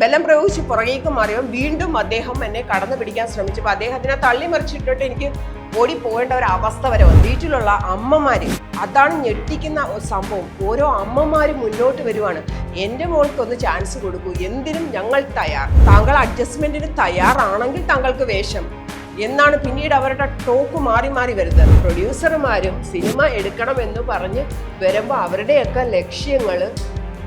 ബലം പ്രയോഗിച്ച് പുറകേക്ക് മാറിയോ വീണ്ടും അദ്ദേഹം എന്നെ കടന്നു പിടിക്കാൻ ശ്രമിച്ചപ്പോൾ അദ്ദേഹത്തിനെ തള്ളി മറിച്ചിട്ടിട്ട് എനിക്ക് ഓടി പോകേണ്ട ഒരു അവസ്ഥ വരെ വന്നു. വീട്ടിലുള്ള അമ്മമാര് അതാണ് ഞെട്ടിക്കുന്ന സംഭവം. ഓരോ അമ്മമാരും മുന്നോട്ട് വരുവാണ്. എന്റെ മോൾക്കൊന്ന് ചാൻസ് കൊടുക്കൂ. എന്തിനും ഞങ്ങൾ തയ്യാർ. താങ്കൾ അഡ്ജസ്റ്റ്മെന്റിന് തയ്യാറാണെങ്കിൽ താങ്കൾക്ക് വേഷം. എന്നാണ് പിന്നീട് അവരുടെ ടോക്ക് മാറി മാറി വരുന്നത്. പ്രൊഡ്യൂസർമാരും സിനിമ എടുക്കണമെന്ന് പറഞ്ഞ് വരുമ്പോൾ അവരുടെയൊക്കെ ലക്ഷ്യങ്ങൾ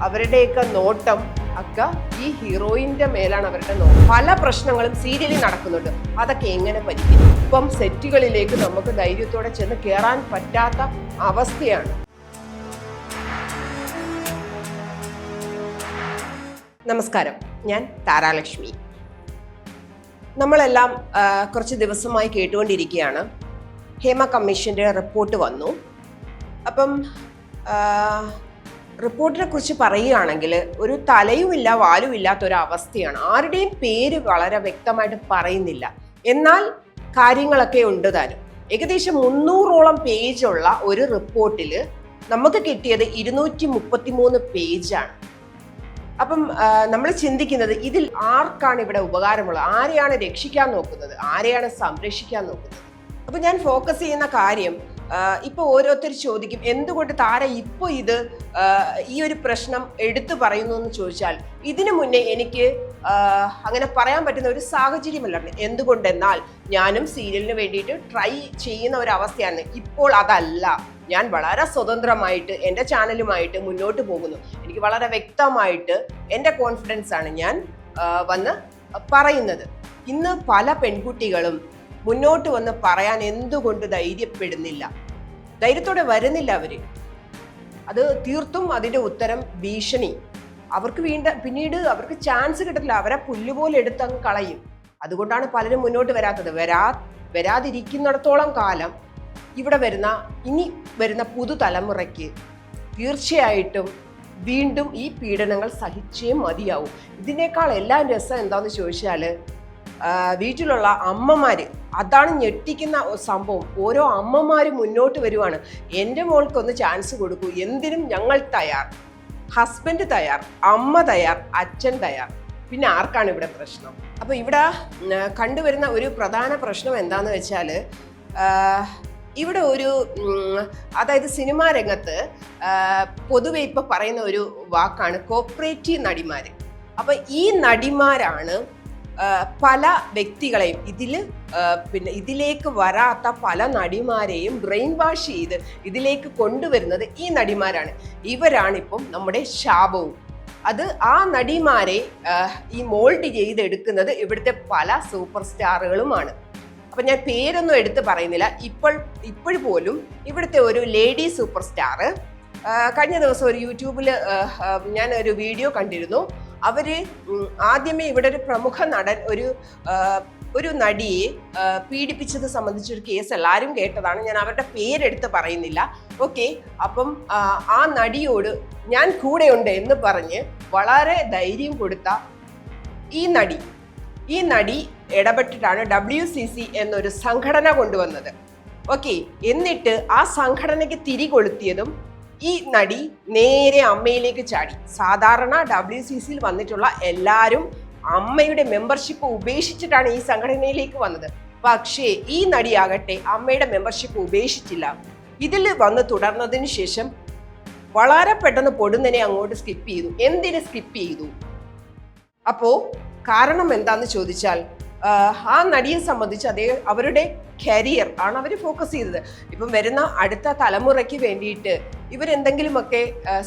അവരുടെയൊക്കെ നോട്ടം ഒക്കെ ഈ ഹീറോയിന്റെ മേലാണ് അവരുടെ നോട്ടം. പല പ്രശ്നങ്ങളും സീരിയലിൽ നടക്കുന്നുണ്ട്. അതൊക്കെ എങ്ങനെ പരിഹരിക്കും? ഇപ്പം സെറ്റുകളിലേക്ക് നമുക്ക് ധൈര്യത്തോടെ ചെന്ന് കയറാൻ പറ്റാത്ത അവസ്ഥയാണ്. നമസ്കാരം. ഞാൻ താരാലക്ഷ്മി. നമ്മളെല്ലാം കുറച്ച് ദിവസമായി കേട്ടുകൊണ്ടിരിക്കുകയാണ്. ഹേമ കമ്മീഷന്റെ റിപ്പോർട്ട് വന്നു. അപ്പം റിപ്പോർട്ടിനെ കുറിച്ച് പറയുകയാണെങ്കിൽ ഒരു തലയുമില്ല വാലുമില്ലാത്ത ഒരു അവസ്ഥയാണ് ആരുടെയും പേര് വളരെ വ്യക്തമായിട്ട് പറയുന്നില്ല. എന്നാൽ കാര്യങ്ങളൊക്കെ ഉണ്ട് താനും. ഏകദേശം മുന്നൂറോളം പേജുള്ള ഒരു റിപ്പോർട്ടിൽ നമുക്ക് കിട്ടിയത് ഇരുന്നൂറ്റി മുപ്പത്തി മൂന്ന് പേജാണ്. അപ്പം നമ്മൾ ചിന്തിക്കുന്നത് ഇതിൽ ആർക്കാണ് ഇവിടെ ഉപകാരമുള്ളത്? ആരെയാണ് രക്ഷിക്കാൻ നോക്കുന്നത്? ആരെയാണ് സംരക്ഷിക്കാൻ നോക്കുന്നത്? അപ്പം ഞാൻ ഫോക്കസ് ചെയ്യുന്ന കാര്യം ആ, ഇപ്പൊ ഓരോരുത്തർ ചോദിക്കും എന്തുകൊണ്ട് താര ഇപ്പോൾ ഇത് ഈ ഒരു പ്രശ്നം എടുത്തു പറയുന്നു? എന്ന് ചോദിച്ചാൽ ഇതിനു മുന്നേ എനിക്ക് അങ്ങനെ പറയാൻ പറ്റുന്ന ഒരു സാഹചര്യമല്ലായിരുന്നു എന്തുകൊണ്ടെന്നാൽ ഞാനും സീരിയലിന് വേണ്ടിയിട്ട് ട്രൈ ചെയ്യുന്ന ഒരു അവസ്ഥയാണ്. ഇപ്പോൾ അതല്ല. ഞാൻ വളരെ സ്വതന്ത്രമായിട്ട് എന്റെ ചാനലുമായിട്ട് മുന്നോട്ട് പോകുന്നു. എനിക്ക് വളരെ വ്യക്തമായിട്ട് എന്റെ കോൺഫിഡൻസ് ആണ് ഞാൻ വന്ന് പറയുന്നത്. ഇന്ന് പല പെൺകുട്ടികളും മുന്നോട്ട് വന്ന് പറയാൻ എന്തുകൊണ്ട് ധൈര്യപ്പെടുന്നില്ല? ധൈര്യത്തോടെ വരുന്നില്ല അവർ. അത് തീർത്തും അതിന്റെ ഉത്തരം ഭീഷണി. അവർക്ക് വീണ്ട പിന്നീട് അവർക്ക് ചാൻസ് കിട്ടത്തില്ല. അവരെ പുല്ലുപോലെ എടുത്തങ്ങ് കളയും. അതുകൊണ്ടാണ് പലരും മുന്നോട്ട് വരാത്തത്. വരാ വരാതിരിക്കുന്നിടത്തോളം കാലം ഇവിടെ വരുന്ന ഇനി വരുന്ന പുതുതലമുറയ്ക്ക് തീർച്ചയായിട്ടും വീണ്ടും ഈ പീഡനങ്ങൾ സഹിച്ചേ മതിയാവും. ഇതിനേക്കാൾ എല്ലാം രസം എന്താണെന്ന് ചോദിച്ചാൽ വീട്ടിലുള്ള അമ്മമാർ അതാണ് ഞെട്ടിക്കുന്ന സംഭവം. ഓരോ അമ്മമാരും മുന്നോട്ട് വരുവാണ്. എന്റെ മോൾക്കൊന്ന് ചാൻസ് കൊടുക്കൂ. എന്തിനും ഞങ്ങൾ തയ്യാർ. ഹസ്ബൻഡ് തയ്യാർ അമ്മ തയ്യാർ അച്ഛൻ തയ്യാർ. പിന്നെ ആർക്കാണ് ഇവിടെ പ്രശ്നം? അപ്പോൾ ഇവിടെ കണ്ടുവരുന്ന ഒരു പ്രധാന പ്രശ്നം എന്താന്ന് വെച്ചാൽ ഇവിടെ ഒരു അതായത് സിനിമാ രംഗത്ത് പൊതുവെ ഇപ്പോൾ പറയുന്ന ഒരു വാക്കാണ് കോപ്പറേറ്റീവ് നടിമാർ അപ്പോൾ ഈ നടിമാരാണ് പല വ്യക്തികളെയും ഇതിൽ പിന്നെ ഇതിലേക്ക് വരാത്ത പല നടിമാരെയും ബ്രെയിൻ വാഷ് ചെയ്ത് ഇതിലേക്ക് കൊണ്ടുവരുന്നത് ഈ നടിമാരാണ്. ഇവരാണിപ്പം നമ്മുടെ ശാപവും അത് ആ നടിമാരെ ഈ മോൾഡ് ചെയ്തെടുക്കുന്നത് ഇവിടുത്തെ പല സൂപ്പർ സ്റ്റാറുകളുമാണ്. അപ്പം ഞാൻ പേരൊന്നും എടുത്ത് പറയുന്നില്ല. ഇപ്പോൾ ഇപ്പോൾ പോലും ഇവിടുത്തെ ഒരു ലേഡി സൂപ്പർ സ്റ്റാർ കഴിഞ്ഞ ദിവസം ഒരു യൂട്യൂബിൽ ഞാൻ ഒരു വീഡിയോ കണ്ടിരുന്നു. അവർ ആദ്യമേ ഇവിടെ ഒരു പ്രമുഖ നടൻ ഒരു ഒരു നടിയെ പീഡിപ്പിച്ചത് സംബന്ധിച്ചൊരു കേസ് എല്ലാവരും കേട്ടതാണ്. ഞാൻ അവരുടെ പേരെടുത്ത് പറയുന്നില്ല. ഓക്കെ. അപ്പം ആ നടിയോട് ഞാൻ കൂടെയുണ്ട് എന്ന് പറഞ്ഞ് വളരെ ധൈര്യം കൊടുത്ത ഈ നടി ഈ നടി ഇടപെട്ടിട്ടാണ് ഡബ്ല്യു സി സി എന്നൊരു സംഘടന കൊണ്ടുവന്നത്. ഓക്കെ. എന്നിട്ട് ആ സംഘടനയ്ക്ക് തിരികൊളുത്തിയതും ഈ നടി നേരെ അമ്മയിലേക്ക് ചാടി. സാധാരണ ഡബ്ല്യു സി സിയിൽ വന്നിട്ടുള്ള എല്ലാവരും അമ്മയുടെ മെമ്പർഷിപ്പ് ഉപേക്ഷിച്ചിട്ടാണ് ഈ സംഘടനയിലേക്ക് വന്നത്. പക്ഷേ ഈ നടിയാകട്ടെ അമ്മയുടെ മെമ്പർഷിപ്പ് ഉപേക്ഷിച്ചില്ല. ഇതിൽ വന്ന് തുടർന്നതിന് ശേഷം വളരെ പെട്ടെന്ന് പൊടുന്നനെ അങ്ങോട്ട് സ്കിപ്പ് ചെയ്തു. എന്തിന് സ്കിപ്പ് ചെയ്തു? അപ്പോൾ കാരണം എന്താന്ന് ചോദിച്ചാൽ ആ നടിയെ സംബന്ധിച്ച് അതേ അവരുടെ കരിയർ ആണ് അവർ ഫോക്കസ് ചെയ്തത്. ഇപ്പം വരുന്ന അടുത്ത തലമുറയ്ക്ക് വേണ്ടിയിട്ട് ഇവരെന്തെങ്കിലുമൊക്കെ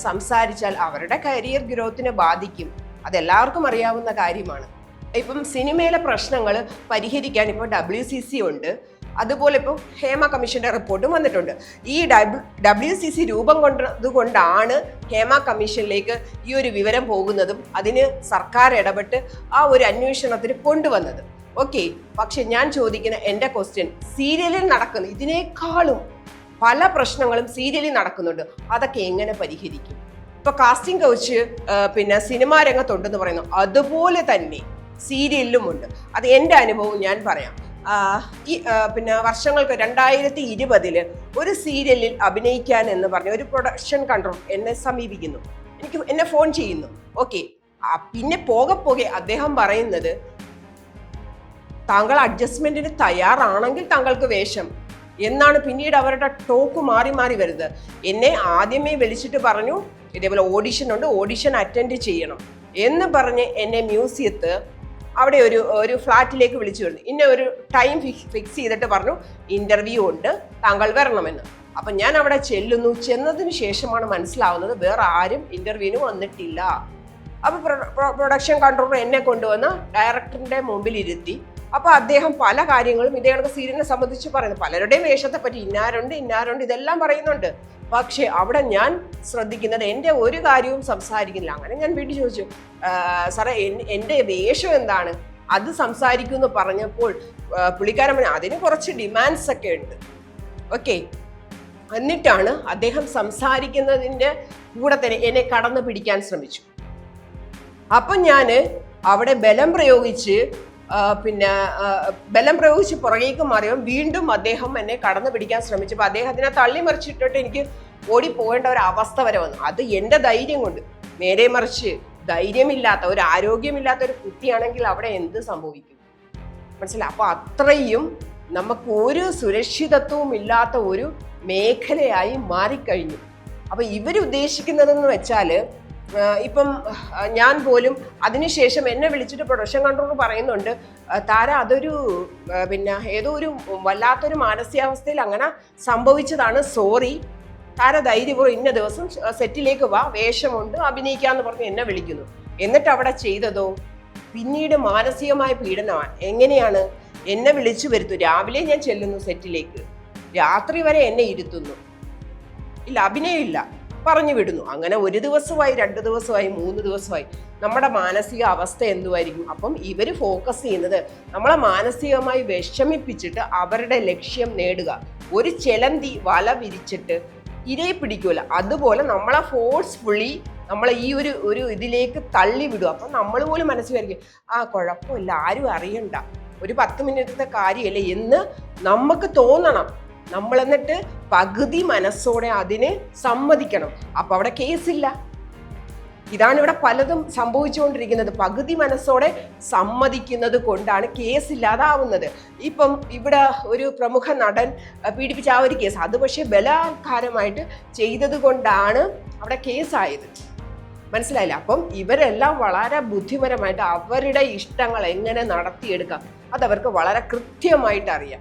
സംസാരിച്ചാൽ അവരുടെ കരിയർ ഗ്രോത്തിനെ ബാധിക്കും. അതെല്ലാവർക്കും അറിയാവുന്ന കാര്യമാണ്. ഇപ്പം സിനിമയിലെ പ്രശ്നങ്ങൾ പരിഹരിക്കാൻ ഇപ്പോൾ ഡബ്ല്യു സി സി ഉണ്ട്. അതുപോലെ ഇപ്പോൾ ഹേമ കമ്മീഷന്റെ റിപ്പോർട്ടും വന്നിട്ടുണ്ട്. ഈ ഡബ്ല്യു സി സി രൂപം കൊണ്ടതുകൊണ്ടാണ് ഹേമ കമ്മീഷനിലേക്ക് ഈ ഒരു വിവരം പോകുന്നതും അതിന് സർക്കാർ ഇടപെട്ട് ആ ഒരു അന്വേഷണത്തിന് കൊണ്ടുവന്നത്. ഓക്കെ പക്ഷെ ഞാൻ ചോദിക്കുന്ന എന്റെ ക്വസ്റ്റ്യൻ സീരിയലിൽ നടക്കുന്ന ഇതിനേക്കാളും പല പ്രശ്നങ്ങളും സീരിയലിൽ നടക്കുന്നുണ്ട്. അതൊക്കെ എങ്ങനെ പരിഹരിക്കും? ഇപ്പൊ കാസ്റ്റിംഗ് കൗച്ച് പിന്നെ സിനിമാ രംഗത്തുണ്ടെന്ന് പറയുന്നു. അതുപോലെ തന്നെ സീരിയലിലും ഉണ്ട്. അത് എന്റെ അനുഭവം ഞാൻ പറയാം. ഈ പിന്നെ വർഷങ്ങൾക്ക് രണ്ടായിരത്തി ഇരുപതിൽ ഒരു സീരിയലിൽ അഭിനയിക്കാൻ എന്ന് പറഞ്ഞ ഒരു പ്രൊഡക്ഷൻ കൺട്രോൾ എന്നെ സമീപിക്കുന്നു. എനിക്ക് എന്നെ ഫോൺ ചെയ്യുന്നു. ഓക്കെ പിന്നെ പോകെ പോകെ അദ്ദേഹം പറയുന്നത് താങ്കൾ അഡ്ജസ്റ്റ്മെന്റിന് തയ്യാറാണെങ്കിൽ താങ്കൾക്ക് വേഷം. എന്നാണ് പിന്നീട് അവരുടെ ടോക്ക് മാറി മാറി വരുന്നത്. എന്നെ ആദ്യമേ വിളിച്ചിട്ട് പറഞ്ഞു ഇതേപോലെ ഓഡിഷൻ ഉണ്ട് ഓഡിഷൻ അറ്റൻഡ് ചെയ്യണം എന്ന് പറഞ്ഞ് എന്നെ മ്യൂസിയത്ത് അവിടെ ഒരു ഒരു ഫ്ലാറ്റിലേക്ക് വിളിച്ചു വരുന്നു. ഇന്ന ഒരു ടൈം ഫിക്സ് ചെയ്തിട്ട് പറഞ്ഞു ഇന്റർവ്യൂ ഉണ്ട് താങ്കൾ വരണമെന്ന്. അപ്പം ഞാൻ അവിടെ ചെല്ലുന്നു. ചെന്നതിന് ശേഷമാണ് മനസ്സിലാവുന്നത് വേറെ ആരും ഇന്റർവ്യൂവിന് വന്നിട്ടില്ല. അപ്പോൾ പ്രൊഡക്ഷൻ കൺട്രോളർ എന്നെ കൊണ്ടുവന്ന് ഡയറക്ടറിന്റെ മുമ്പിൽ ഇരുത്തി അപ്പൊ അദ്ദേഹം പല കാര്യങ്ങളും ഇതേ സീരിയലിനെ സംബന്ധിച്ച് പറയുന്നു. പലരുടെയും വേഷത്തെ പറ്റി ഇന്നാരുണ്ട് ഇന്നാരുണ്ട് ഇതെല്ലാം പറയുന്നുണ്ട്. പക്ഷേ അവിടെ ഞാൻ ശ്രദ്ധിക്കുന്നത് എന്റെ ഒരു കാര്യവും സംസാരിക്കുന്നില്ല. അങ്ങനെ ഞാൻ വീട്ടിൽ ചോദിച്ചു "ആ, സാറേ എന്റെ വേഷം എന്താണ്? അത് സംസാരിക്കുമെന്ന് പറഞ്ഞപ്പോൾ പുള്ളിക്കാരൻ പറഞ്ഞു അതിന് കുറച്ച് ഡിമാൻഡ്സ് ഒക്കെ ഉണ്ട്. ഓക്കെ. എന്നിട്ടാണ് അദ്ദേഹം സംസാരിക്കുന്നതിന്റെ കൂടെ തന്നെ എന്നെ കടന്നു പിടിക്കാൻ ശ്രമിച്ചു. അപ്പം ഞാൻ അവിടെ ബലം പ്രയോഗിച്ച് പിന്നെ ബലം പ്രയോഗിച്ച് പുറകേക്ക് മാറിയപ്പോൾ വീണ്ടും അദ്ദേഹം എന്നെ കടന്നു പിടിക്കാൻ ശ്രമിച്ചപ്പോൾ അദ്ദേഹത്തിനെ തള്ളി മറിച്ചിട്ടിട്ട് എനിക്ക് ഓടി പോകേണ്ട ഒരു അവസ്ഥ വരെ വന്നു. അത് എന്റെ ധൈര്യം കൊണ്ട്. നേരെ മറിച്ച് ധൈര്യമില്ലാത്ത ഒരു ആരോഗ്യമില്ലാത്ത ഒരു കുട്ടിയാണെങ്കിൽ അവിടെ എന്ത് സംഭവിക്കും? മനസ്സിലായി അപ്പോൾ അത്രയും നമുക്ക് ഒരു സുരക്ഷിതത്വവും ഇല്ലാത്ത ഒരു മേഖലയായി മാറിക്കഴിഞ്ഞു. അപ്പൊ ഇവരുദ്ദേശിക്കുന്നതെന്ന് വെച്ചാൽ ആ, ഇപ്പം ഞാൻ പോലും അതിനുശേഷം എന്നെ വിളിച്ചിട്ട് പ്രൊഡക്ഷൻ കൺട്രോൾ പറയുന്നുണ്ട് താര അതൊരു പിന്നെ ഏതോ ഒരു വല്ലാത്തൊരു മാനസികാവസ്ഥയിൽ അങ്ങനെ സംഭവിച്ചതാണ്. സോറി. താര ധൈര്യപൂർവം ഇന്ന ദിവസം സെറ്റിലേക്ക് വാ വേഷമുണ്ട് അഭിനയിക്കാന്ന് പറഞ്ഞ് എന്നെ വിളിക്കുന്നു. എന്നിട്ട് അവിടെ ചെയ്തതോ? പിന്നീട് മാനസികമായ പീഡനമാണ്. എങ്ങനെയാണ്? എന്നെ വിളിച്ചു വരുത്തു. രാവിലെ ഞാൻ ചെല്ലുന്നു സെറ്റിലേക്ക്. രാത്രി വരെ എന്നെ ഇരുത്തുന്നു. ഇല്ല അഭിനയമില്ല. പറഞ്ഞു വിടുന്നു. അങ്ങനെ ഒരു ദിവസമായി രണ്ട് ദിവസമായി മൂന്ന് ദിവസമായി. നമ്മുടെ മാനസിക അവസ്ഥ എന്തുമായിരിക്കും അപ്പം ഇവർ ഫോക്കസ് ചെയ്യുന്നത് നമ്മളെ മാനസികമായി വിഷമിപ്പിച്ചിട്ട് അവരുടെ ലക്ഷ്യം നേടുക. ഒരു ചെലന്തി വല വിരിച്ചിട്ട് ഇരയെ പിടിക്കൂല. അതുപോലെ നമ്മളെ ഫോഴ്സ്ഫുള്ളി നമ്മളെ ഈ ഒരു ഒരു ഇതിലേക്ക് തള്ളി വിടും. അപ്പം നമ്മൾ പോലും മനസ്സിലായിരിക്കും ആ കുഴപ്പമില്ല ആരും അറിയണ്ട. ഒരു പത്ത് മിനിറ്റത്തെ കാര്യമല്ലേ? എന്ന് നമുക്ക് തോന്നണം. നമ്മൾ എന്നിട്ട് പകുതി മനസ്സോടെ അതിന് സമ്മതിക്കണം. അപ്പൊ അവിടെ കേസില്ല. ഇതാണ് ഇവിടെ പലതും സംഭവിച്ചുകൊണ്ടിരിക്കുന്നത്. പകുതി മനസ്സോടെ സമ്മതിക്കുന്നത് കൊണ്ടാണ് കേസ് ഇല്ലാതാവുന്നത് ഇപ്പം ഇവിടെ ഒരു പ്രമുഖ നടൻ പീഡിപ്പിച്ച ആ ഒരു കേസ്. അത് പക്ഷേ ബലാത്കാരമായിട്ട് ചെയ്തത് കൊണ്ടാണ് അവിടെ കേസായത്. മനസ്സിലായില്ല? അപ്പം ഇവരെല്ലാം വളരെ ബുദ്ധിപരമായിട്ട് അവരുടെ ഇഷ്ടങ്ങൾ എങ്ങനെ നടത്തിയെടുക്കാം? അതവർക്ക് വളരെ കൃത്യമായിട്ട് അറിയാം.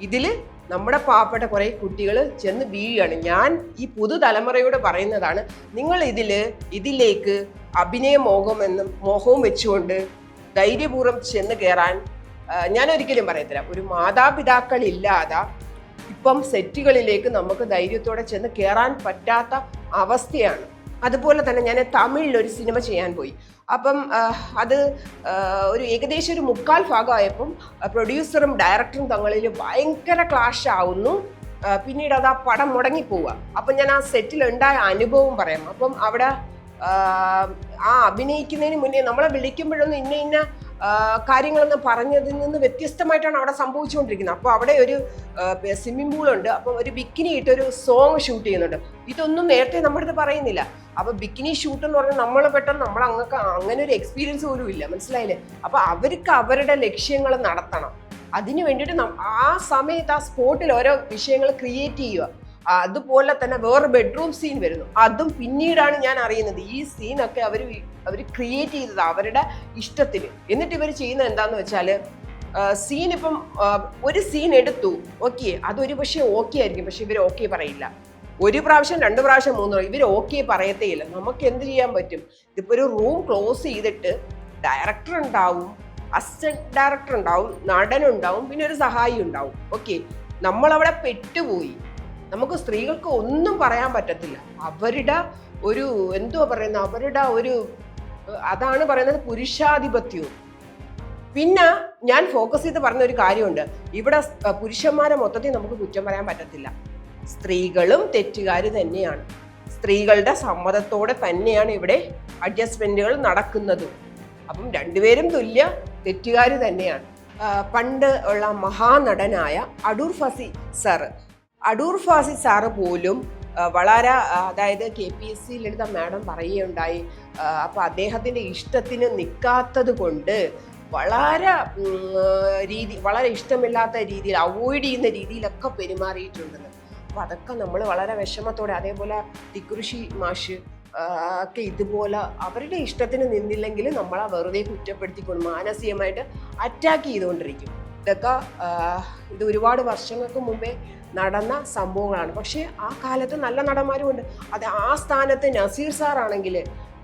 ഇതിൽ നമ്മുടെ പാവപ്പെട്ട കുറെ കുട്ടികൾ ചെന്ന് വീഴുകയാണ്. ഞാൻ ഈ പുതുതലമുറയോട് പറയുന്നതാണ് നിങ്ങൾ ഇതിൽ ഇതിലേക്ക് അഭിനയ മോഹം എന്നും മോഹവും വെച്ചുകൊണ്ട് ധൈര്യപൂർവം ചെന്ന് കയറാൻ ഞാൻ ഒരിക്കലും പറയത്തില്ല. ഒരു മാതാപിതാക്കൾ ഇല്ലാതെ ഇപ്പം സെറ്റുകളിലേക്ക് നമുക്ക് ധൈര്യത്തോടെ ചെന്ന് കയറാൻ പറ്റാത്ത അവസ്ഥയാണ്. അതുപോലെ തന്നെ ഞാൻ തമിഴിൽ ഒരു സിനിമ ചെയ്യാൻ പോയി. അപ്പം അത് ഒരു ഏകദേശം ഒരു മുക്കാൽ ഭാഗമായപ്പം പ്രൊഡ്യൂസറും ഡയറക്ടറും തങ്ങളിൽ ഭയങ്കര ക്ലാഷ് ആവുന്നു. പിന്നീട് അത് ആ പടം മുടങ്ങിപ്പോവുക. അപ്പം ഞാൻ ആ സെറ്റിൽ ഉണ്ടായ അനുഭവം പറയാം. അപ്പം അവിടെ ആ, അഭിനയിക്കുന്നതിന് മുന്നേ നമ്മളെ വിളിക്കുമ്പോഴൊന്നും ഇന്ന ഇന്ന കാര്യങ്ങളൊന്നും പറഞ്ഞതിൽ നിന്ന് വ്യത്യസ്തമായിട്ടാണ് അവിടെ സംഭവിച്ചുകൊണ്ടിരിക്കുന്നത്. അപ്പോൾ അവിടെ ഒരു സ്വിമ്മിംഗ് പൂൾ ഉണ്ട്. അപ്പം ഒരു ബിക്കിനി ഇട്ട് ഒരു സോങ് ഷൂട്ട് ചെയ്യുന്നുണ്ട്. ഇതൊന്നും നേരത്തെ നമ്മുടെ അടുത്ത് പറയുന്നില്ല. അപ്പോൾ ബിക്കിനി ഷൂട്ട് എന്ന് പറഞ്ഞാൽ നമ്മൾ പെട്ടെന്ന് നമ്മൾ അങ്ങക്ക് അങ്ങനെ ഒരു എക്സ്പീരിയൻസ് പോലും ഇല്ല. മനസ്സിലായില്ലേ? അപ്പോൾ അവർക്ക് അവരുടെ ലക്ഷ്യങ്ങൾ നടത്തണം. അതിന് വേണ്ടിയിട്ട് ആ സമയത്ത് ആ സ്പോട്ടിൽ ഓരോ വിഷയങ്ങൾ ക്രിയേറ്റ് ചെയ്യുക. അതുപോലെ തന്നെ വേറെ ബെഡ്റൂം സീൻ വരുന്നു. അതും പിന്നീടാണ് ഞാൻ അറിയുന്നത്. ഈ സീനൊക്കെ അവർ അവർ ക്രിയേറ്റ് ചെയ്തത് അവരുടെ ഇഷ്ടത്തിന്. എന്നിട്ട് ഇവർ ചെയ്യുന്നത് എന്താന്ന് വെച്ചാൽ സീൻ ഇപ്പം ഒരു സീൻ എടുത്തു. ഓക്കെ അതൊരു പക്ഷേ ഓക്കെ ആയിരിക്കും. പക്ഷെ ഇവർ ഓക്കെ പറയില്ല. ഒരു പ്രാവശ്യം രണ്ട് പ്രാവശ്യം മൂന്ന് പ്രാവശ്യം ഇവർ ഓക്കെ പറയത്തേ ഇല്ല നമുക്ക് എന്ത് ചെയ്യാൻ പറ്റും? ഇതിപ്പോ ഒരു റൂം ക്ലോസ് ചെയ്തിട്ട് ഡയറക്ടർ ഉണ്ടാവും അസിസ്റ്റന്റ് ഡയറക്ടർ ഉണ്ടാവും നടനുണ്ടാവും പിന്നെ ഒരു സഹായി ഉണ്ടാവും. ഓക്കെ നമ്മളവിടെ പെട്ടുപോയി. നമുക്ക് സ്ത്രീകൾക്ക് ഒന്നും പറയാൻ പറ്റത്തില്ല. അവരുടെ ഒരു എന്തോ പറയുന്ന അവരുടെ ഒരു അതാണ് പറയുന്നത് പുരുഷാധിപത്യവും. പിന്നെ ഞാൻ ഫോക്കസ് ചെയ്ത് പറഞ്ഞ ഒരു കാര്യമുണ്ട്. ഇവിടെ പുരുഷന്മാരെ മൊത്തത്തിൽ നമുക്ക് കുറ്റം പറയാൻ പറ്റത്തില്ല. സ്ത്രീകളും തെറ്റുകാർ തന്നെയാണ്. സ്ത്രീകളുടെ സമ്മതത്തോടെ തന്നെയാണ് ഇവിടെ അഡ്ജസ്റ്റ്മെന്റുകൾ നടക്കുന്നത്. അപ്പം രണ്ടുപേരും തുല്യ തെറ്റുകാർ തന്നെയാണ്. പണ്ട് ഉള്ള മഹാനടനായ അടൂർ ഫസി സാറ് അടൂർ ഫാസി സാറ് പോലും വളരെ അതായത് K P S C Lalitha madam പറയുകയുണ്ടായി. അപ്പോൾ അദ്ദേഹത്തിന്റെ ഇഷ്ടത്തിന് നിൽക്കാത്തത് കൊണ്ട് വളരെ രീതി വളരെ ഇഷ്ടമില്ലാത്ത രീതിയിൽ അവോയ്ഡ് ചെയ്യുന്ന രീതിയിലൊക്കെ പെരുമാറിയിട്ടുണ്ടെന്ന്. അപ്പോൾ അതൊക്കെ നമ്മൾ വളരെ വിഷമത്തോടെ അതേപോലെ തിക്കുറിശി മാഷ് ഒക്കെ ഇതുപോലെ അവരുടെ ഇഷ്ടത്തിന് നിന്നില്ലെങ്കിൽ നമ്മളെ വെറുതെ കുറ്റപ്പെടുത്തിക്കൊണ്ട് മാനസികമായിട്ട് അറ്റാക്ക് ചെയ്തുകൊണ്ടിരിക്കും. ഇതൊക്കെ ഇത് ഒരുപാട് വർഷങ്ങൾക്ക് മുമ്പേ നടന്ന സംഭവങ്ങളാണ്. പക്ഷേ ആ കാലത്ത് നല്ല നടന്മാരും ഉണ്ട് അത് ആ സ്ഥാനത്ത് നസീർ സാറാണെങ്കിൽ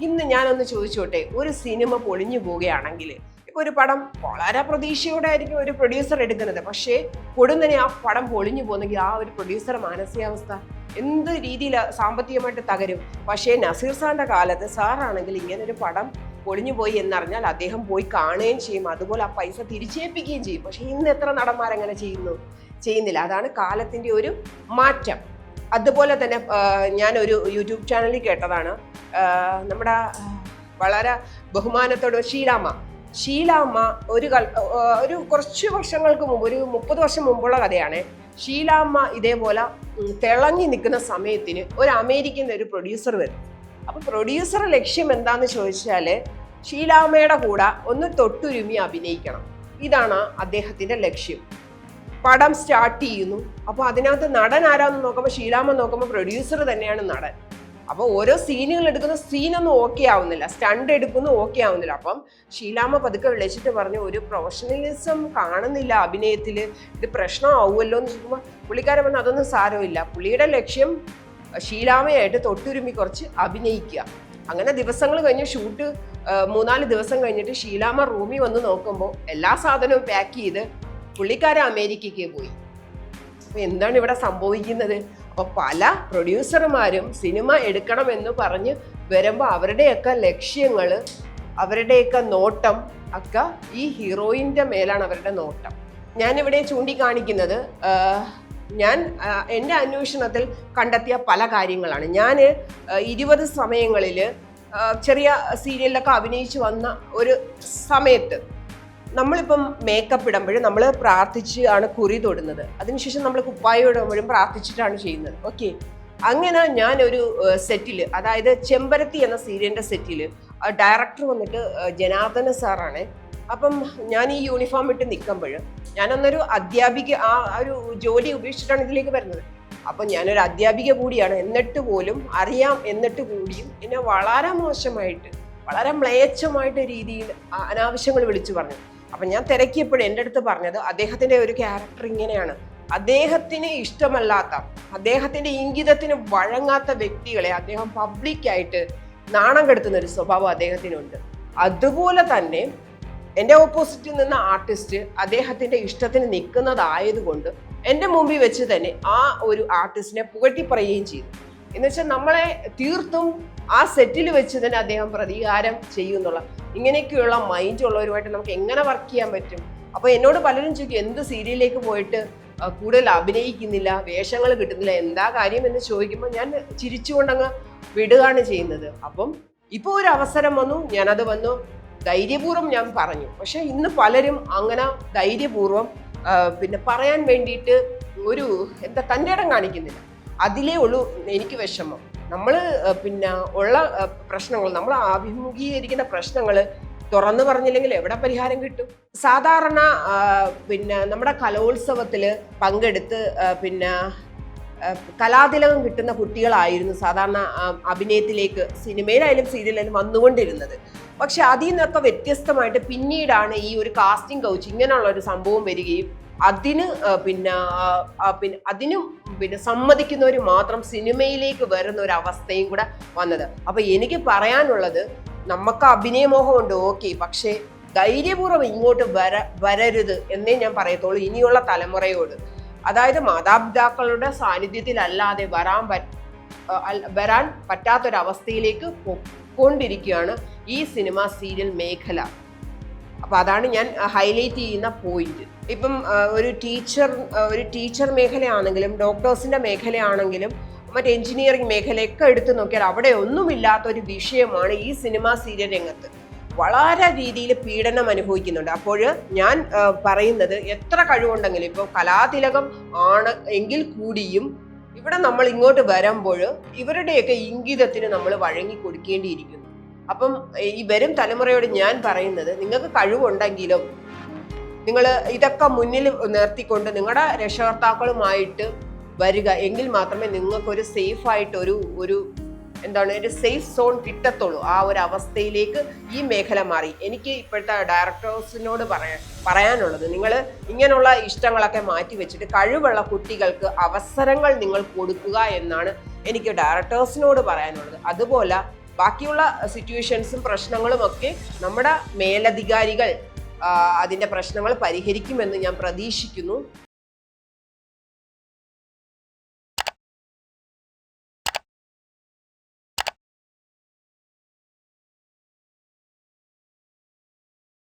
ഇന്ന് ഞാനൊന്ന് ചോദിച്ചോട്ടെ ഒരു സിനിമ പൊളിഞ്ഞു പോവുകയാണെങ്കിൽ ഒരു പടം വളരെ പ്രതീക്ഷയോടെ ആയിരിക്കും ഒരു പ്രൊഡ്യൂസർ എടുക്കുന്നത്. പക്ഷേ കൊടുന്നനെ ആ പടം പൊളിഞ്ഞു പോകുന്നെങ്കിൽ ആ ഒരു പ്രൊഡ്യൂസർ മാനസികാവസ്ഥ എന്ത് രീതിയിൽ സാമ്പത്തികമായിട്ട് തകരും. പക്ഷേ നസീർ സാറിന്റെ കാലത്ത് സാറാണെങ്കിൽ ഇങ്ങനെ ഒരു പടം പൊളിഞ്ഞു പോയി എന്നറിഞ്ഞാൽ അദ്ദേഹം പോയി കാണുകയും ചെയ്യും. അതുപോലെ ആ പൈസ തിരിച്ചേൽപ്പിക്കുകയും ചെയ്യും. പക്ഷേ ഇന്ന് എത്ര നടന്മാരങ്ങനെ ചെയ്യുന്നു? ചെയ്യുന്നില്ല. അതാണ് കാലത്തിന്റെ ഒരു മാറ്റം. അതുപോലെ തന്നെ ഞാനൊരു യൂട്യൂബ് ചാനലിൽ കേട്ടതാണ്. നമ്മുടെ വളരെ ബഹുമാനത്തോടെ ഷീലാമ്മ. ഷീലാമ്മ ഒരു കൽ ഒരു കുറച്ച് വർഷങ്ങൾക്ക് മുമ്പ് ഒരു മുപ്പത് വർഷം മുമ്പുള്ള കഥയാണ്. ഷീലാമ്മ ഇതേപോലെ തിളങ്ങി നിൽക്കുന്ന സമയത്തിന് ഒരു അമേരിക്കൻ ഒരു പ്രൊഡ്യൂസർ വരും അപ്പൊ പ്രൊഡ്യൂസർ ലക്ഷ്യം എന്താന്ന് ചോദിച്ചാൽ ഷീലാമ്മയുടെ കൂടെ ഒന്ന് തൊട്ടുരുമി അഭിനയിക്കണം. ഇതാണ് അദ്ദേഹത്തിന്റെ ലക്ഷ്യം. പടം സ്റ്റാർട്ട് ചെയ്യുന്നു. അപ്പോൾ അതിനകത്ത് നടൻ ആരാന്ന് നോക്കുമ്പോൾ ഷീലാമ്മ നോക്കുമ്പോൾ പ്രൊഡ്യൂസർ തന്നെയാണ് നടൻ. അപ്പോൾ ഓരോ സീനുകൾ എടുക്കുന്ന സീനൊന്നും ഓക്കെ ആവുന്നില്ല. സ്റ്റണ്ട് എടുക്കുന്നു ഓക്കെ ആവുന്നില്ല. അപ്പം ഷീലാമ്മ പതുക്കെ വിളിച്ചിട്ട് പറഞ്ഞു ഒരു പ്രൊഫഷണലിസം കാണുന്നില്ല അഭിനയത്തിൽ ഇത് പ്രശ്നമാവുമല്ലോ എന്ന് ചോദിക്കുമ്പോൾ പുള്ളിക്കാരൻ പറഞ്ഞു അതൊന്നും സാരമില്ല. പുള്ളിയുടെ ലക്ഷ്യം ഷീലാമ്മയായിട്ട് തൊട്ടുരുമി കുറച്ച് അഭിനയിക്കുക. അങ്ങനെ ദിവസങ്ങൾ കഴിഞ്ഞ് ഷൂട്ട് മൂന്നാൽ ദിവസം കഴിഞ്ഞിട്ട് ഷീലാമ റൂമിൽ വന്ന് നോക്കുമ്പോൾ എല്ലാ സാധനവും പാക്ക് ചെയ്ത് പുള്ളിക്കാരൻ അമേരിക്കയ്ക്ക് പോയി. അപ്പോൾ എന്താണ് ഇവിടെ സംഭവിക്കുന്നത്? അപ്പോൾ പല പ്രൊഡ്യൂസർമാരും സിനിമ എടുക്കണമെന്ന് പറഞ്ഞ് വരുമ്പോൾ അവരുടെയൊക്കെ ലക്ഷ്യങ്ങൾ അവരുടെയൊക്കെ നോട്ടം ഒക്കെ ഈ ഹീറോയിന്റെ മേലാണ് അവരുടെ നോട്ടം. ഞാനിവിടെ ചൂണ്ടിക്കാണിക്കുന്നത് ഞാൻ എന്റെ അന്വേഷണത്തിൽ കണ്ടെത്തിയ പല കാര്യങ്ങളാണ്. ഞാൻ ഇരുപത് സമയങ്ങളിൽ ചെറിയ സീരിയലിലൊക്കെ അഭിനയിച്ചു വന്ന ഒരു സമയത്ത് നമ്മളിപ്പം മേക്കപ്പ് ഇടുമ്പോഴും നമ്മൾ പ്രാർത്ഥിച്ച് ആണ് കുറി തൊടുന്നത്. അതിനുശേഷം നമ്മൾ കുപ്പായ ഇടുമ്പോഴും പ്രാർത്ഥിച്ചിട്ടാണ് ചെയ്യുന്നത്. ഓക്കെ അങ്ങനെ ഞാൻ ഒരു സെറ്റിൽ അതായത് ചെമ്പരത്തി എന്ന സീരിയലിന്റെ സെറ്റിൽ ഡയറക്ടർ വന്നിട്ട് ജനാർദ്ദന സാറാണ് അപ്പം ഞാൻ ഈ യൂണിഫോം ഇട്ട് നിൽക്കുമ്പോൾ ഞാനൊന്നൊരു അധ്യാപിക ആ ഒരു ജോലി ഉപേക്ഷിച്ചിട്ടാണ് ഇതിലേക്ക് വരുന്നത്. അപ്പം ഞാനൊരു അധ്യാപിക കൂടിയാണ്. എന്നിട്ട് പോലും അറിയാം എന്നിട്ട് കൂടിയും എന്നെ വളരെ മോശമായിട്ട് വളരെ മ്ലേച്ഛമായിട്ട് രീതിയിൽ അനാവശ്യങ്ങൾ വിളിച്ചു പറഞ്ഞു. അപ്പം ഞാൻ തിരക്കിയപ്പോഴും എന്റെ അടുത്ത് പറഞ്ഞത് അദ്ദേഹത്തിന്റെ ഒരു ക്യാരക്ടർ ഇങ്ങനെയാണ്. അദ്ദേഹത്തിന് ഇഷ്ടമല്ലാത്ത അദ്ദേഹത്തിന്റെ ഇംഗിതത്തിന് വഴങ്ങാത്ത വ്യക്തികളെ അദ്ദേഹം പബ്ലിക്കായിട്ട് നാണം കെടുത്തുന്ന ഒരു സ്വഭാവം അദ്ദേഹത്തിനുണ്ട്. അതുപോലെ തന്നെ എന്റെ ഓപ്പോസിറ്റിൽ നിന്ന ആർട്ടിസ്റ്റ് അദ്ദേഹത്തിന്റെ ഇഷ്ടത്തിന് നിൽക്കുന്നതായതുകൊണ്ട് എന്റെ മുമ്പിൽ വെച്ച് തന്നെ ആ ഒരു ആർട്ടിസ്റ്റിനെ പുകട്ടി പറയുകയും ചെയ്തു. എന്ന് വെച്ചാൽ നമ്മളെ തീർത്തും ആ സെറ്റിൽ വെച്ച് തന്നെ അദ്ദേഹം പ്രതികാരം ചെയ്യുന്നുള്ള ഇങ്ങനെയൊക്കെയുള്ള മൈൻഡ് ഉള്ളവരുമായിട്ട് നമുക്ക് എങ്ങനെ വർക്ക് ചെയ്യാൻ പറ്റും? അപ്പോൾ എന്നോട് പലരും ചോദിക്കും എന്ത് സീരിയലിലേക്ക് പോയിട്ട് കൂടുതൽ അഭിനയിക്കുന്നില്ല? വേഷങ്ങൾ കിട്ടുന്നില്ല? എന്താ കാര്യം? എന്ന് ചോദിക്കുമ്പോൾ ഞാൻ ചിരിച്ചുകൊണ്ടങ്ങ് വിടുകയാണ് ചെയ്യുന്നത്. അപ്പം ഇപ്പോൾ ഒരു അവസരം വന്നു ഞാനത് വന്നു. ധൈര്യപൂർവം ഞാൻ പറഞ്ഞു. പക്ഷെ ഇന്ന് പലരും അങ്ങനെ ധൈര്യപൂർവം പിന്നെ പറയാൻ വേണ്ടിയിട്ട് ഒരു എന്താ തന്റെ ഇടം കാണിക്കുന്നില്ല. അതിലേ ഉള്ളൂ എനിക്ക് വിഷമം. നമ്മൾ പിന്നെ ഉള്ള പ്രശ്നങ്ങൾ നമ്മൾ അഭിമുഖീകരിക്കുന്ന പ്രശ്നങ്ങൾ തുറന്നു പറഞ്ഞില്ലെങ്കിൽ എവിടെ പരിഹാരം കിട്ടും? സാധാരണ പിന്നെ നമ്മുടെ കലോത്സവത്തിൽ പങ്കെടുത്ത് പിന്നെ കലാതിലകം കിട്ടുന്ന കുട്ടികളായിരുന്നു സാധാരണ അഭിനയത്തിലേക്ക് സിനിമയിലായാലും സീരിയലായാലും വന്നുകൊണ്ടിരുന്നത്. പക്ഷെ അതിൽ നിന്നൊക്കെ വ്യത്യസ്തമായിട്ട് പിന്നീടാണ് ഈ ഒരു കാസ്റ്റിംഗ് കൗച്ച് ഇങ്ങനെയുള്ള ഒരു സംഭവം വരികയും അതിന് പിന്നെ പിന്നെ അതിനും പിന്നെ സമ്മതിക്കുന്നവർ മാത്രം സിനിമയിലേക്ക് വരുന്ന ഒരു അവസ്ഥയും കൂടെ വന്നത്. അപ്പൊ എനിക്ക് പറയാനുള്ളത് നമുക്ക് അഭിനയമോഹമുണ്ട് ഓക്കെ പക്ഷേ ധൈര്യപൂർവം ഇങ്ങോട്ട് വര വരരുത് എന്നേ ഞാൻ പറയത്തുള്ളൂ ഇനിയുള്ള തലമുറയോട്. അതായത് മാതാപിതാക്കളുടെ സാന്നിധ്യത്തിലല്ലാതെ വരാൻ പറ്റ വരാൻ പറ്റാത്തൊരവസ്ഥയിലേക്ക് പൊക്കൊണ്ടിരിക്കുകയാണ് ഈ സിനിമ സീരിയൽ മേഖല. അപ്പോൾ അതാണ് ഞാൻ ഹൈലൈറ്റ് ചെയ്യുന്ന പോയിന്റ്. ഇപ്പം ഒരു ടീച്ചർ ഒരു ടീച്ചർ മേഖലയാണെങ്കിലും ഡോക്ടേഴ്സിന്റെ മേഖലയാണെങ്കിലും മറ്റ് എഞ്ചിനീയറിംഗ് മേഖലയൊക്കെ എടുത്തു നോക്കിയാൽ അവിടെ ഒന്നുമില്ലാത്ത ഒരു വിഷയമാണ് ഈ സിനിമ സീരിയൽ രംഗത്ത്. വളരെ രീതിയിൽ പീഡനം അനുഭവിക്കുന്നുണ്ട്. അപ്പോൾ ഞാൻ പറയുന്നത് എത്ര കഴിവുണ്ടെങ്കിലും ഇപ്പോൾ കലാതിലകം ആണ് എങ്കിൽ കൂടിയും ഇവിടെ നമ്മൾ ഇങ്ങോട്ട് വരുമ്പോൾ ഇവരുടെയൊക്കെ ഇംഗിതത്തിന് നമ്മൾ വഴങ്ങി കൊടുക്കേണ്ടിയിരിക്കുന്നു. അപ്പം ഈ വരും തലമുറയോട് ഞാൻ പറയുന്നത് നിങ്ങൾക്ക് കഴിവുണ്ടെങ്കിലും നിങ്ങൾ ഇതൊക്കെ മുന്നിൽ നിർത്തിക്കൊണ്ട് നിങ്ങളുടെ രക്ഷകർത്താക്കളുമായിട്ട് വരിക എങ്കിൽ മാത്രമേ നിങ്ങൾക്കൊരു സേഫ് ആയിട്ട് ഒരു ഒരു എന്താണ് ഒരു സേഫ് സോൺ കിട്ടത്തുള്ളൂ. ആ ഒരു അവസ്ഥയിലേക്ക് ഈ മേഖല മാറി. എനിക്ക് ഇപ്പോഴത്തെ ഡയറക്ടേഴ്സിനോട് പറയാൻ പറയാനുള്ളത് നിങ്ങൾ ഇങ്ങനെയുള്ള ഇഷ്ടങ്ങളൊക്കെ മാറ്റി വെച്ചിട്ട് കഴിവുള്ള കുട്ടികൾക്ക് അവസരങ്ങൾ നിങ്ങൾ കൊടുക്കുക എന്നാണ് എനിക്ക് ഡയറക്ടേഴ്സിനോട് പറയാനുള്ളത്. അതുപോലെ ബാക്കിയുള്ള സിറ്റുവേഷൻസും പ്രശ്നങ്ങളും ഒക്കെ നമ്മുടെ മേലധികാരികൾ അതിന്റെ പ്രശ്നങ്ങൾ പരിഹരിക്കുമെന്ന് ഞാൻ പ്രതീക്ഷിക്കുന്നു.